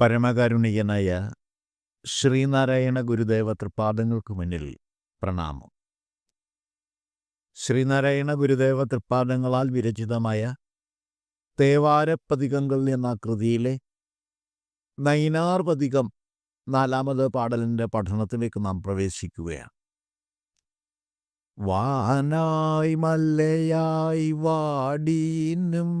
പരമകാരുണികനായ ശ്രീനാരായണ ഗുരുദേവ തൃപ്പാദങ്ങൾക്ക് മുന്നിൽ പ്രണാമം. ശ്രീനാരായണ ഗുരുദേവ തൃപ്പാദങ്ങളാൽ വിരചിതമായ തേവാരപ്പതികങ്ങൾ എന്ന കൃതിയിലെ നൈനാർ പതികം നാലാമത് പാടലിന്റെ പഠനത്തിലേക്ക് നാം പ്രവേശിക്കുകയാണ്. വാനായി മല്ലയായി വാടീനും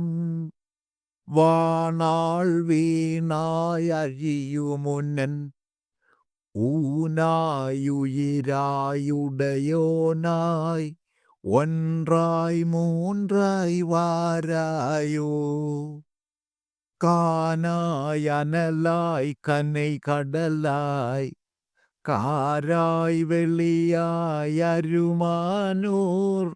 വാണാൾ വീണായഴിയുമുന്നൻ ஊனாயுயிராயுடையோனாய் ஒன்றாய் மூன்றாய் வாராயோ. காணாய் அனலாய் கனை கடலாய் காராய் வெளியாய் அருமானூர்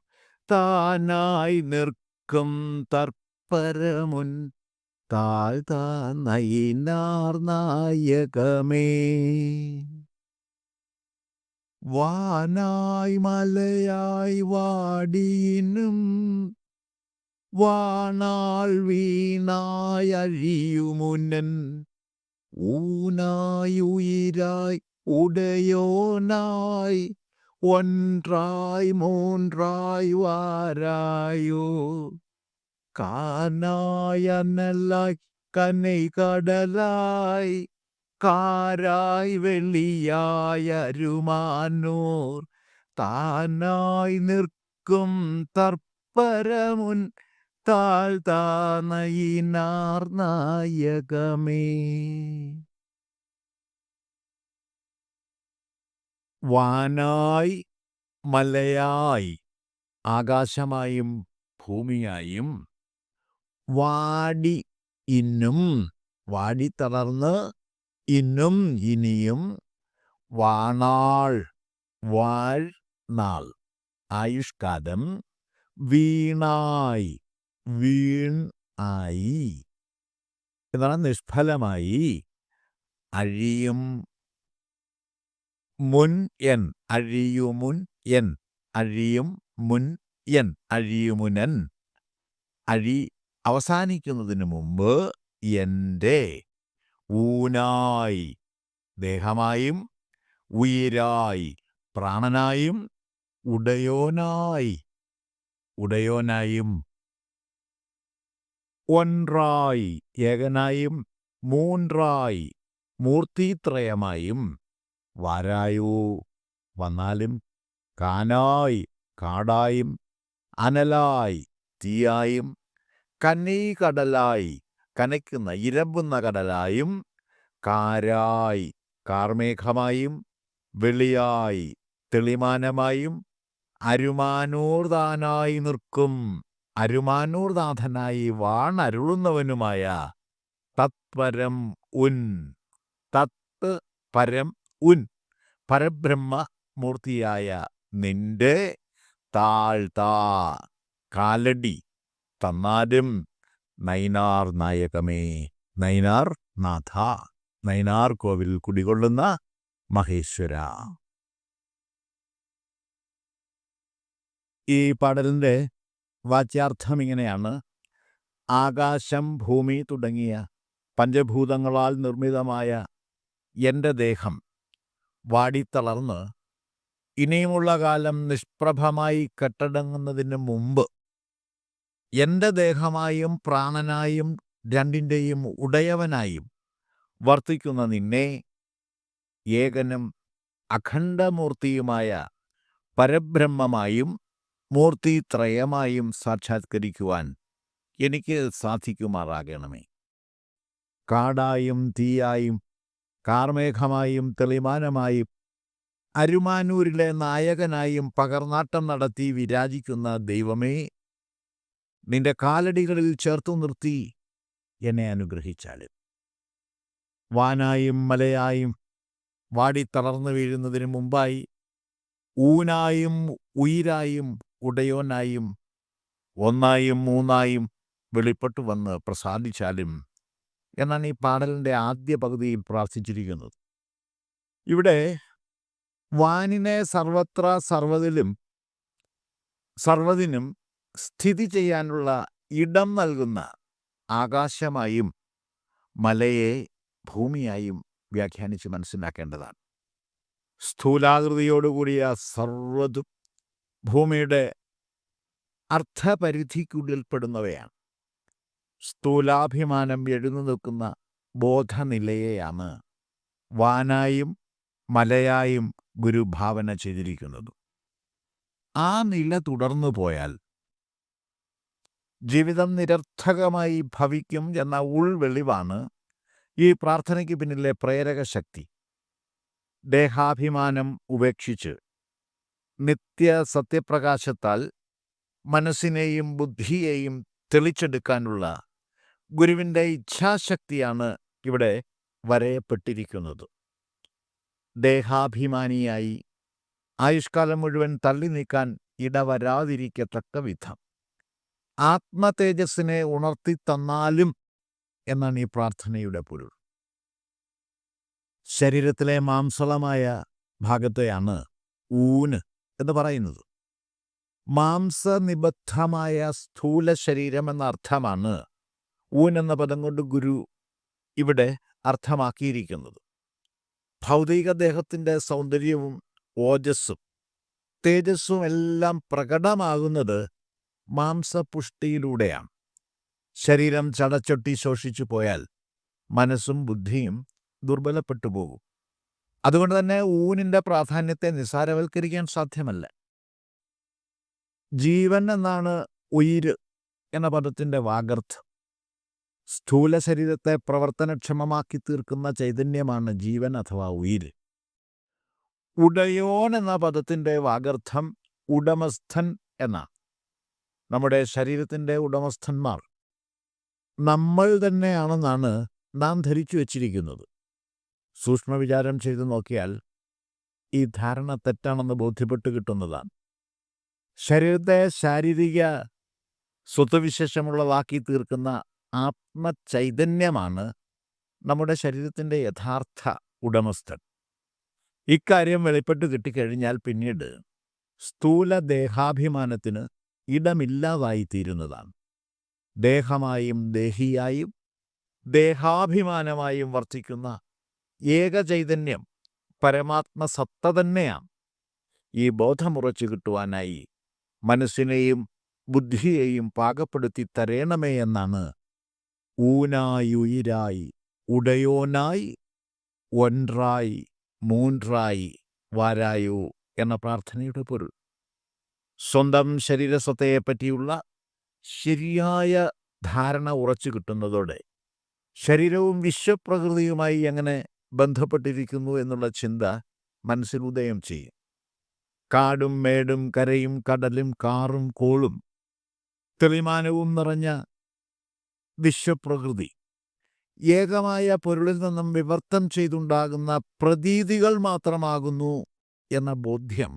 தானாய் நிற்கும் தற்பரமுன். താഴ്ത്തായകമേ വാനായി മലയായ് വാടീനും വാണാൾ വീണായി അഴിയുമുന്നൻ ഊനായി ഉയരായി ഉടയോനായി ഒന്നായി മൂന്നായി വാരായോ. കാനായനലായി കനൈ കടലായി കാരായി വെളിയായ രുമാനൂർ താനായി നിൽക്കും തർപ്പരമുൻ താഴ്ത്താനയിനാർ നായകമേ. വാനായി മലയായി ആകാശമായും ഭൂമിയായും വാടി ഇന്നും വാടി തളർന്ന് ഇന്നും ഇനിയും വാണാൾ വാൾ നാൾ. ആയുഷ്കാലം വീണായി വീൺ ആയി. എന്നാണ് നിഷ്ഫലമായി അഴിയും മുൻ എൻ അഴിയുമുൻ എൻ അഴിയും മുൻ എൻ അഴിയുമുനൻ അഴി അവസാനിക്കുന്നതിന് മുമ്പ് എന്റെ ഊനായി ദേഹമായും ഉയരായി പ്രാണനായും ഉടയോനായി ഉടയോനായും ഒൻറായി ഏകനായും മൂൻറായി മൂർത്തിത്രയമായും വാരായോ വന്നാലും കാനായി കാടായും അനലായി തീയായും കന്നീ കടലായി കനയ്ക്കുന്ന ഇരമ്പുന്ന കടലായും കാരായി കാർമേഘമായും വെളിയായി തെളിമാനമായും അരുമാനൂർദാനായി നിൽക്കും. അരുമാനൂർദാഥനായി വാണരുളുന്നവനുമായ തത്പരം ഉൻ തത്ത് പരം ഉൻ പരബ്രഹ്മ മൂർത്തിയായ നിന്റെ താഴ്ത്താ കാലടി. തന്നാലും നൈനാർ നായകമേ നൈനാർ നാഥ നൈനാർ കോവിൽ കുടികൊള്ളുന്ന മഹേശ്വര. ഈ പാടലിന്റെ വാച്യാർത്ഥം ഇങ്ങനെയാണ്. ആകാശം ഭൂമി തുടങ്ങിയ പഞ്ചഭൂതങ്ങളാൽ നിർമ്മിതമായ എന്റെ ദേഹം വാടിത്തളർന്ന് ഇനിയുമുള്ള കാലം നിഷ്പ്രഭമായി കെട്ടടങ്ങുന്നതിന് മുമ്പ് എന്റെ ദേഹമായും പ്രാണനായും രണ്ടിന്റെയും ഉടയവനായും വർത്തിക്കുന്ന നിന്നെ ഏകനും അഖണ്ഡമൂർത്തിയുമായ പരബ്രഹ്മമായും മൂർത്തിത്രയമായും സാക്ഷാത്കരിക്കുവാൻ എനിക്ക് സാധിക്കുമാറാകണമേ. കാടായും തീയായും കാർമേഘമായും തെളിമാനമായും അരുമാനൂരിലെ നായകനായും പകർനാട്ടം നടത്തി വിരാജിക്കുന്ന ദൈവമേ നിന്റെ കാലടികളിൽ ചേർത്തു നിർത്തി എന്നെ അനുഗ്രഹിച്ചാലും. വാനായും മലയായും വാടിത്തളർന്നു വീഴുന്നതിന് മുമ്പായി ഊനായും ഉയിരായും ഉടയോനായും ഒന്നായും മൂന്നായും വെളിപ്പെട്ടു വന്ന് പ്രസാദിച്ചാലും എന്നാണ് ഈ പാടലിന്റെ ആദ്യ പകുതിയിൽ പ്രാർത്ഥിച്ചിരിക്കുന്നത്. ഇവിടെ വാനിനെ സർവത്ര സർവതിലും സർവതിനും സ്ഥിതി ചെയ്യാനുള്ള ഇടം നൽകുന്ന ആകാശമായും മലയെ ഭൂമിയായും വ്യാഖ്യാനിച്ച് മനസ്സിലാക്കേണ്ടതാണ്. സ്ഥൂലാകൃതിയോടുകൂടിയ സർവതും ഭൂമിയുടെ അർത്ഥപരിധിക്കുള്ളിൽപ്പെടുന്നവയാണ്. സ്ഥൂലാഭിമാനം എഴുന്നു നിൽക്കുന്ന ബോധനിലയെയാണ് വാനായും മലയായും ഗുരു ഭാവന ചെയ്തിരിക്കുന്നത്. ആ നില തുടർന്നു പോയാൽ ജീവിതം നിരർത്ഥകമായി ഭവിക്കും എന്ന ഉൾവെളിവാണ് ഈ പ്രാർത്ഥനയ്ക്ക് പിന്നിലെ പ്രേരക ശക്തി. ദേഹാഭിമാനം ഉപേക്ഷിച്ച് നിത്യ സത്യപ്രകാശത്താൽ മനസ്സിനെയും ബുദ്ധിയെയും തെളിച്ചെടുക്കാനുള്ള ഗുരുവിന്റെ ഇച്ഛാശക്തിയാണ് ഇവിടെ വരയപ്പെട്ടിരിക്കുന്നത്. ദേഹാഭിമാനിയായി ആയുഷ്കാലം മുഴുവൻ തള്ളി നീക്കാൻ ഇടവരാതിരിക്കത്തക്ക വിധം. ആത്മതേജസ്സിനെ ഉണർത്തി തന്നാലും എന്നാണ് ഈ പ്രാർത്ഥനയുടെ പൊരുൾ. ശരീരത്തിലെ മാംസളമായ ഭാഗത്തെയാണ് ഊന് എന്ന് പറയുന്നത്. മാംസനിബദ്ധമായ സ്ഥൂല ശരീരം എന്ന അർത്ഥമാണ് ഊൻ എന്ന പദം കൊണ്ട് ഗുരു ഇവിടെ അർത്ഥമാക്കിയിരിക്കുന്നത്. ഭൗതിക ദേഹത്തിന്റെ സൗന്ദര്യവും ഓജസ്സും തേജസ്സും എല്ലാം പ്രകടമാകുന്നത് മാംസപുഷ്ടിയിലൂടെയാണ്. ശരീരം ചടച്ചൊട്ടി ശോഷിച്ചു പോയാൽ മനസ്സും ബുദ്ധിയും ദുർബലപ്പെട്ടു പോകും അതുകൊണ്ട് തന്നെ ഊനിന്റെ പ്രാധാന്യത്തെ നിസാരവൽക്കരിക്കാൻ സാധ്യമല്ല. ജീവൻ എന്നാണ് ഉയിര് എന്ന പദത്തിന്റെ വാഗർത്ഥം സ്ഥൂല ശരീരത്തെ പ്രവർത്തനക്ഷമമാക്കി തീർക്കുന്ന ചൈതന്യമാണ് ജീവൻ അഥവാ ഉയിര്. ഉടയോൻ എന്ന പദത്തിന്റെ വാഗർത്ഥം ഉടമസ്ഥൻ എന്ന നമ്മുടെ ശരീരത്തിന്റെ ഉടമസ്ഥന്മാർ. നമ്മൾ തന്നെയാണെന്നാണ് നാം ധരിച്ചു വച്ചിരിക്കുന്നത്. സൂക്ഷ്മവിചാരം ചെയ്തു നോക്കിയാൽ ഈ ധാരണ തെറ്റാണെന്ന് ബോധ്യപ്പെട്ട് കിട്ടുന്നതാണ്. ശരീരത്തെ ശാരീരിക സ്വത്വവിശേഷമുള്ളതാക്കി തീർക്കുന്ന ആത്മചൈതന്യമാണ് നമ്മുടെ ശരീരത്തിന്റെ യഥാർത്ഥ ഉടമസ്ഥൻ. ഇക്കാര്യം വെളിപ്പെട്ട് കിട്ടിക്കഴിഞ്ഞാൽ പിന്നീട് സ്ഥൂല ദേഹാഭിമാനത്തിന് ഇടമില്ലാതായിത്തീരുന്നതാണ്. ദേഹമായും ദേഹിയായും ദേഹാഭിമാനമായും വർദ്ധിക്കുന്ന ഏകചൈതന്യം പരമാത്മസത്ത തന്നെയാണ്. ഈ ബോധമുറച്ചു കിട്ടുവാനായി മനസ്സിനെയും ബുദ്ധിയെയും പാകപ്പെടുത്തി തരേണമേ എന്നാണ് ഊനായുയിരായി ഉടയോനായി ഒൻറായി മൂൻറായി വാരായോ എന്ന പ്രാർത്ഥനയുടെ പൊരുൾ. സ്വന്തം ശരീരസ്വത്തയെപ്പറ്റിയുള്ള ശരിയായ ധാരണ ഉറച്ചു കിട്ടുന്നതോടെ ശരീരവും വിശ്വപ്രകൃതിയുമായി എങ്ങനെ ബന്ധപ്പെട്ടിരിക്കുന്നു എന്നുള്ള ചിന്ത മനസ്സിൽ ഉദയം ചെയ്യും. കാടും മേടും കരയും കടലും കാറും കോളും തെളിമാനവും നിറഞ്ഞ വിശ്വപ്രകൃതി. ഏകമായ പൊരുളിൽ നിന്നും വിവർത്തം ചെയ്തുണ്ടാകുന്ന പ്രതീതികൾ മാത്രമാകുന്നു എന്ന ബോധ്യം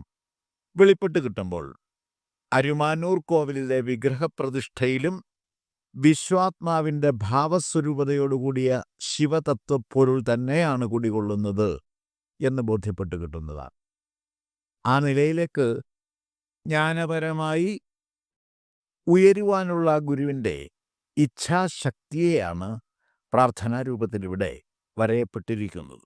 വെളിപ്പെട്ട് കിട്ടുമ്പോൾ അരുമാനൂർ കോവിലിലെ വിഗ്രഹപ്രതിഷ്ഠയിലും വിശ്വാത്മാവിന്റെ ഭാവസ്വരൂപതയോടുകൂടിയ ശിവതത്വ പൊരുൾ തന്നെയാണ് കുടികൊള്ളുന്നത് എന്ന് ബോധ്യപ്പെട്ട് കിട്ടുന്നതാണ്. ആ നിലയിലേക്ക് ജ്ഞാനപരമായി ഉയരുവാനുള്ള ഗുരുവിന്റെ ഇച്ഛാശക്തിയെയാണ് പ്രാർത്ഥനാരൂപത്തിലിവിടെ വരയപ്പെട്ടിരിക്കുന്നത്.